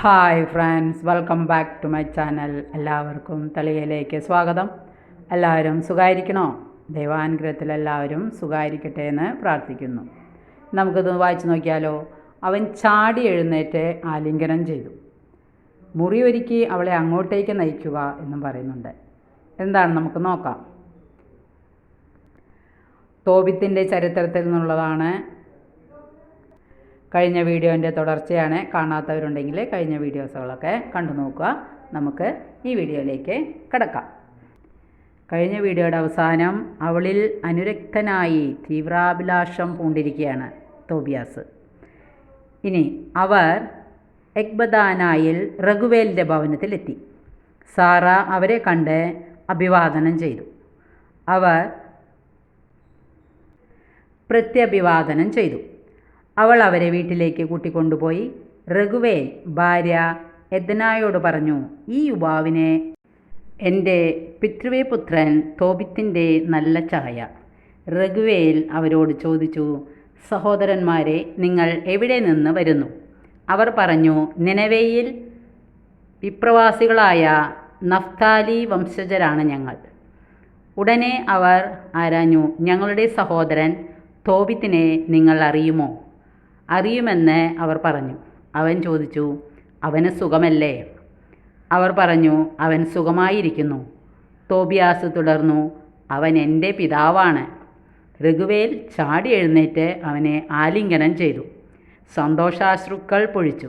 Hi friends welcome back to my channel എല്ലാവർക്കും തളികയിലേക്ക് സ്വാഗതം. എല്ലാവരും സുഖമായിരിക്കണോ ദൈവാനുഗ്രഹത്തിൽ എല്ലാവരും സുഖമായിരിക്കട്ടെ എന്ന് പ്രാർത്ഥിക്കുന്നു. നമുക്കിത് വായിച്ചു നോക്കിയാലോ? അവൻ ചാടി എഴുന്നേറ്റ് ആലിംഗനം ചെയ്തു. മുറി ഒരുക്കി അവളെ അങ്ങോട്ടേക്ക് നയിക്കുക എന്നും പറയുന്നുണ്ട്. എന്താണ് നമുക്ക് നോക്കാം. തോബിത്തിന്റെ ചരിത്രത്തിൽ നിന്നുള്ളതാണ് കഴിഞ്ഞ വീഡിയോന്റെ തുടർച്ചയാണ് കാണാത്തവരുണ്ടെങ്കിൽ കഴിഞ്ഞ വീഡിയോസുകളൊക്കെ കണ്ടു നോക്കുക. നമുക്ക് ഈ വീഡിയോയിലേക്ക് കിടക്കാം. കഴിഞ്ഞ വീഡിയോയുടെ അവസാനം അവളിൽ അനുരക്തനായി തീവ്രാഭിലാഷം പൂണ്ടിരിക്കുകയാണ് തോബിയാസ്. ഇനി അവർ എക്ബദാനായിൽ റഘുവേലിന്റെ ഭവനത്തിലെത്തി. സാറ അവരെ കണ്ട് അഭിവാദനം ചെയ്തു. അവർ പ്രത്യഭിവാദനം ചെയ്തു. അവൾ അവരെ വീട്ടിലേക്ക് കൂട്ടിക്കൊണ്ടുപോയി. രഘുവേൽ ഭാര്യ എദ്നായോട് പറഞ്ഞു ഈ യുവാവിനെ എന്റെ പിതൃവേ പുത്രൻ തോബിത്തിന്റെ നല്ല ചായ രഘുവേൽ അവരോട് ചോദിച്ചു സഹോദരന്മാരെ നിങ്ങൾ എവിടെ നിന്ന് വരുന്നു അവർ പറഞ്ഞു നിനവേയിൽ വിപ്രവാസികളായ നഫ്താലി വംശജരാണ് ഞങ്ങൾ ഉടനെ അവർ ആരാഞ്ഞു ഞങ്ങളുടെ സഹോദരൻ തോബിത്തിനെ നിങ്ങൾ അറിയുമോ? അറിയുമെന്ന് അവർ പറഞ്ഞു. അവൻ ചോദിച്ചു അവന് സുഖമല്ലേ? അവർ പറഞ്ഞു അവൻ സുഖമായിരിക്കുന്നു. തോബിയാസ് തുടർന്നു അവൻ എന്റെ പിതാവാണ്. രഘുവേൽ ചാടി എഴുന്നേറ്റ് അവനെ ആലിംഗനം ചെയ്തു. സന്തോഷാശ്രുക്കൾ പൊഴിച്ചു.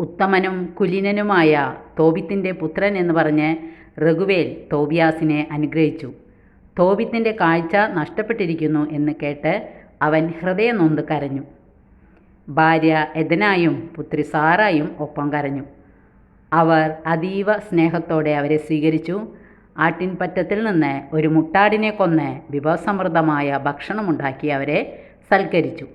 ഉത്തമനും കുലിനനുമായ തോബിത്തിന്റെ പുത്രൻ എന്ന് പറഞ്ഞ് രഘുവേൽ തോബിയാസിനെ അനുഗ്രഹിച്ചു. തോബിത്തിന്റെ കാഴ്ച നഷ്ടപ്പെട്ടിരിക്കുന്നു എന്ന് കേട്ട് അവൻ ഹൃദയം നൊന്ത് കരഞ്ഞു. ഭാര്യ എദനായും പുത്രി സാറായും ഒപ്പം കരഞ്ഞു. അവർ അതീവ സ്നേഹത്തോടെ അവരെ സ്വീകരിച്ചു. ആട്ടിൻപറ്റത്തിൽ നിന്ന് ഒരു മുട്ടാടിനെ കൊന്ന് വിഭവസമൃദ്ധമായ ഭക്ഷണമുണ്ടാക്കി അവരെ സൽക്കരിച്ചു.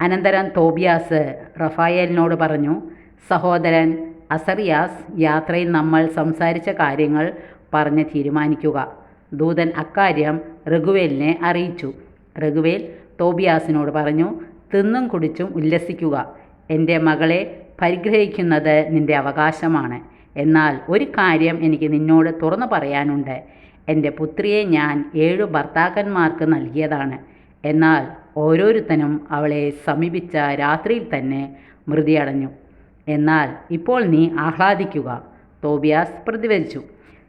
അനന്തരം തോബിയാസ് റഫായേലിനോട് പറഞ്ഞു സഹോദരൻ അസറിയാസ് യാത്രയിൽ നമ്മൾ സംസാരിച്ച കാര്യങ്ങൾ പറഞ്ഞ് തീരുമാനിക്കുക. ദൂതൻ അക്കാര്യം രഘുവേലിനെ അറിയിച്ചു. രഘുവേൽ തോബിയാസിനോട് പറഞ്ഞു തിന്നും കുടിച്ചും ഉല്ലസിക്കുക. എന്റെ മകളെ പരിഗ്രഹിക്കുന്നത് നിന്റെ അവകാശമാണ്. എന്നാൽ ഒരു കാര്യം എനിക്ക് നിന്നോട് തുറന്നു പറയാനുണ്ട്. എന്റെ പുത്രിയെ ഞാൻ ഏഴു ഭർത്താക്കന്മാർക്ക് നൽകിയതാണ്. എന്നാൽ ഓരോരുത്തനും അവളെ സമീപിച്ച രാത്രിയിൽ തന്നെ മൃതിയടഞ്ഞു. എന്നാൽ ഇപ്പോൾ നീ ആഹ്ലാദിക്കുക. തോബിയാസ് പ്രതിഫലിച്ചു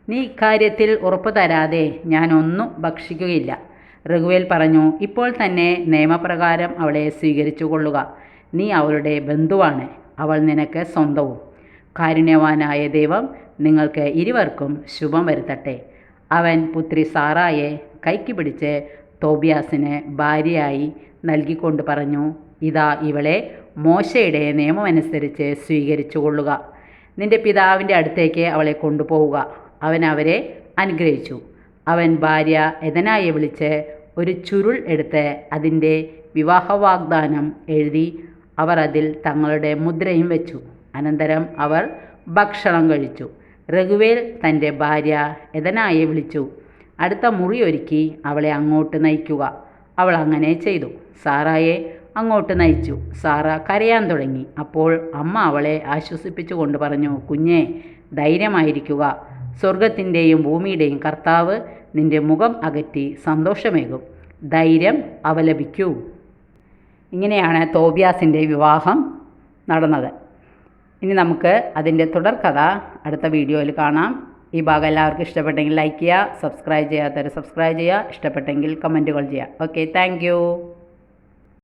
നീ ഇക്കാര്യത്തിൽ ഉറപ്പ് തരാതെ ഞാനൊന്നും ഭക്ഷിക്കുകയില്ല. രഘുവേൽ പറഞ്ഞു ഇപ്പോൾ തന്നെ നിയമപ്രകാരം അവളെ സ്വീകരിച്ചു കൊള്ളുക നീ അവളുടെ ബന്ധുവാണ്. അവൾ നിനക്ക് സ്വന്തവും. കാരുണ്യവാനായ ദൈവം നിങ്ങൾക്ക് ഇരുവർക്കും ശുഭം വരുത്തട്ടെ. അവൻ പുത്രി സാറായെ കൈക്ക് പിടിച്ച് തോബിയാസിന് ഭാര്യയായി നൽകിക്കൊണ്ട് പറഞ്ഞു ഇതാ ഇവളെ മോശയുടെ നിയമമനുസരിച്ച് സ്വീകരിച്ചു കൊള്ളുക നിന്റെ പിതാവിന്റെ അടുത്തേക്ക് അവളെ കൊണ്ടുപോവുക. അവൻ അവരെ അനുഗ്രഹിച്ചു. അവൻ ഭാര്യ എതനായെ വിളിച്ച് ഒരു ചുരുൾ എടുത്ത് അതിന്റെ വിവാഹ വാഗ്ദാനം എഴുതി അവർ അതിൽ തങ്ങളുടെ മുദ്രയും വെച്ചു. അനന്തരം അവർ ഭക്ഷണം കഴിച്ചു. രഘുവേൽ തന്റെ ഭാര്യ എതനായെ വിളിച്ചു. അടുത്ത മുറി ഒരുക്കി അവളെ അങ്ങോട്ട് നയിക്കുക. അവൾ അങ്ങനെ ചെയ്തു. സാറായെ അങ്ങോട്ട് നയിച്ചു. സാറ കരയാൻ തുടങ്ങി. അപ്പോൾ അമ്മ അവളെ ആശ്വസിപ്പിച്ചുകൊണ്ട് പറഞ്ഞു കുഞ്ഞെ ധൈര്യമായിരിക്കുക. സ്വർഗത്തിന്റെയും ഭൂമിയുടെയും കർത്താവ് നിന്റെ മുഖം അകറ്റി സന്തോഷമേകും. ധൈര്യം അവലപിക്കൂ. ഇങ്ങനെയാണ് തോബിയാസിന്റെ വിവാഹം നടന്നത്. ഇനി നമുക്ക് അതിന്റെ തുടർക്കഥ അടുത്ത വീഡിയോയിൽ കാണാം. ഈ ഭാഗം എല്ലാവർക്കും ഇഷ്ടപ്പെട്ടെങ്കിൽ ലൈക്ക് ചെയ്യുക സബ്സ്ക്രൈബ് ചെയ്യാത്തവർ സബ്സ്ക്രൈബ് ചെയ്യുക ഇഷ്ടപ്പെട്ടെങ്കിൽ കമന്റുകൾ ചെയ്യുക. Okay thank